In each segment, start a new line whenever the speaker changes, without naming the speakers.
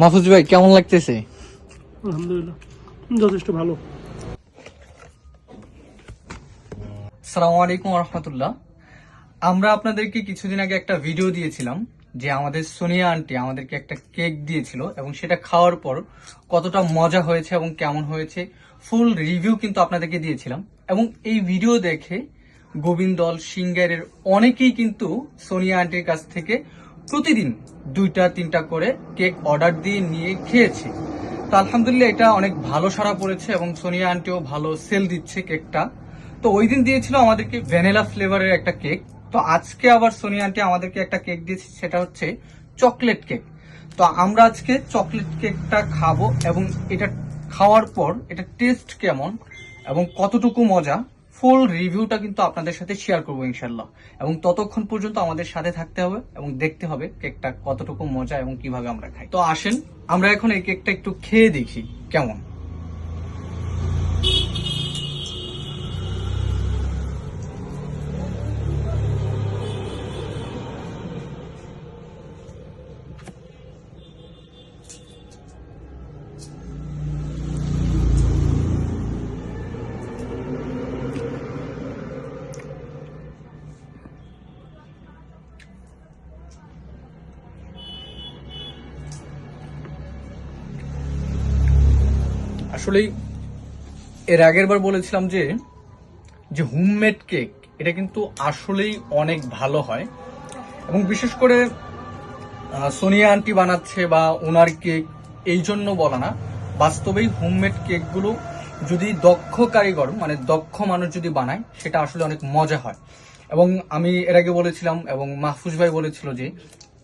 মাহফুজ ভাই কেমন লাগতেছে?
আলহামদুলিল্লাহ যথেষ্ট ভালো।
সালামু আলাইকুম রহমতুল্লাহ। আমরা আপনাদেরকে কিছুদিন আগে একটা ভিডিও দিয়েছিলাম যে আমাদের সোনিয়া আন্টি আমাদেরকে একটা কেক দিয়েছিল এবং সেটা খাওয়ার পর কতটা মজা হয়েছে এবং কেমন হয়েছে। ফুল রিভিউ কিন্তু আপনাদেরকে দিয়েছিলাম এবং এই ভিডিও দেখে গোবিন্দল সিঙ্গারের অনেকেই কিন্তু সোনিয়া আন্টির কাছ থেকে প্রতিদিন দুইটা, তিনটা করে কেক অর্ডার দিয়ে নিয়ে খেয়েছি। তো আলহামদুলিল্লাহ এটা অনেক ভালো সাড়া পড়েছে এবং সোনিয়া আন্টিও ভালো সেল দিচ্ছে কেকটা। তো ওই দিন দিয়েছিল আমাদেরকে ভ্যানিলা ফ্লেভারের একটা কেক। তো আজকে আবার সোনিয়া আন্টি আমাদেরকে একটা কেক দিয়েছে, সেটা হচ্ছে চকলেট কেক। তো আমরা আজকে চকলেট কেকটা খাব এবং এটা খাওয়ার পর এটা টেস্ট কেমন এবং কতটুকু মজা ফুল রিভিউটা কিন্তু আপনাদের সাথে শেয়ার করব ইনশাল্লাহ এবং ততক্ষণ পর্যন্ত আমাদের সাথে থাকতে হবে এবং দেখতে হবে কেকটা কতটুকু মজা এবং কীভাবে আমরা খাই। তো আসেন, আমরা এখন এই কেকটা একটু খেয়ে দেখি কেমন। আসলেই, এর আগের বার বলেছিলাম যে যে হোমমেড কেক এটা কিন্তু আসলেই অনেক ভালো হয়। এবং বিশেষ করে সোনিয়া আন্টি বানাচ্ছে বা ওনার কেক এই জন্য বলা না। বাস্তবেই হোমমেড কেকগুলো যদি দক্ষ কারিগর মানে দক্ষ মানুষ যদি বানায়, সেটা আসলে অনেক মজা হয়। এবং আমি এর আগে বলেছিলাম, এবং মাহফুজ ভাই বলেছিল যে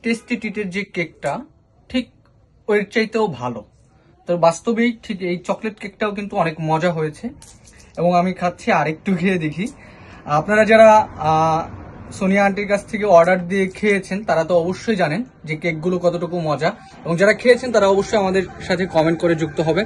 টেস্টি টিটের যে কেকটা ঠিক ওর চাইতেও ভালো। তো বাস্তবেই ঠিক এই চকলেট কেকটাও কিন্তু অনেক মজা হয়েছে। এবং আমি খাচ্ছি আরেকটু খেয়ে দেখি। আপনারা যারা সোনিয়া আন্টির কাছ থেকে অর্ডার দিয়ে খেয়েছেন, তারা তো অবশ্যই জানেন যে কেকগুলো কতটুকু মজা। এবং যারা খেয়েছেন, তারা অবশ্যই আমাদের সাথে কমেন্ট করে যুক্ত হবে।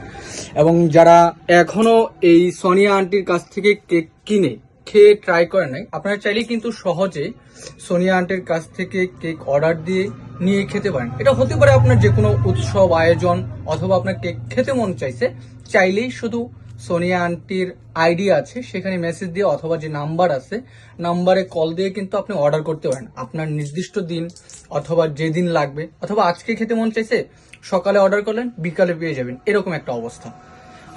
এবং যারা এখনও এই সোনিয়া আন্টির কাছ থেকে কেক কিনে খেয়ে ট্রাই করে নাই। আপনারা চাইলে কিন্তু সহজে সোনিয়া আন্টির কাছ থেকে কেক অর্ডার দিয়ে নিয়ে খেতে পারেন। এটা হতে পারে আপনার যে কোনো উৎসব, আয়োজন, অথবা আপনার কেক খেতে মন চাইছে, চাইলেই শুধু সোনিয়া আন্টির আইডি আছে, সেখানে মেসেজ দিয়ে অথবা যে নাম্বার আছে নাম্বারে কল দিয়ে কিন্তু আপনি অর্ডার করতে পারেন। আপনার নির্দিষ্ট দিন অথবা যেদিন লাগবে, অথবা আজকে খেতে মন চাইছে, সকালে অর্ডার করলেন, বিকালে পেয়ে যাবেন। এরকম একটা অবস্থা।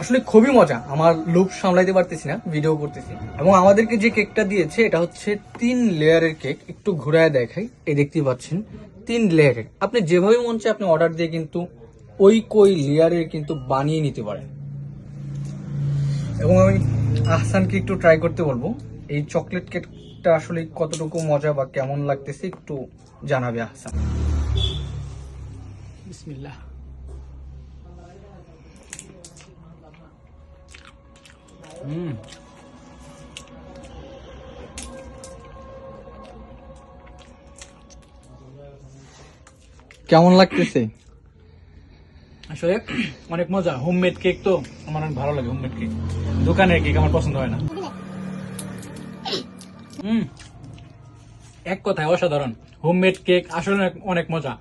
আসলে খুবই মজা। আমার লুপ সামলাইতে পারতেছি না ভিডিও করতেছি। এবং আমাদেরকে যে কেকটা দিয়েছে, এটা হচ্ছে তিন লেয়ারের কেক একটু ঘুরায় দেখাই। এই দেখতেই পাচ্ছেন, তিন লেয়ারের আপনি যেভাবে মন চায় আপনি অর্ডার দিয়ে কিন্তু ওই কই লেয়ারের কিন্তু বানিয়ে নিতে পারেন। এবং আমি আহসানকে একটু ট্রাই করতে বলব। এই চকলেট কেকটা আসলে কতটুকু মজা বা কেমন লাগতেছে একটু জানাবে আহসান।
বিসমিল্লাহ। হুম
কেমন লাগতেছে?
আসলে অনেক মজা। হোমমেড কেক তো আমার অনেক ভালো লাগে হোমমেড কেক দোকানের কেক আমার পছন্দ হয় না। হুম এক কথায় অসাধারণ। হোমমেড কেক আসলে অনেক- অনেক মজা।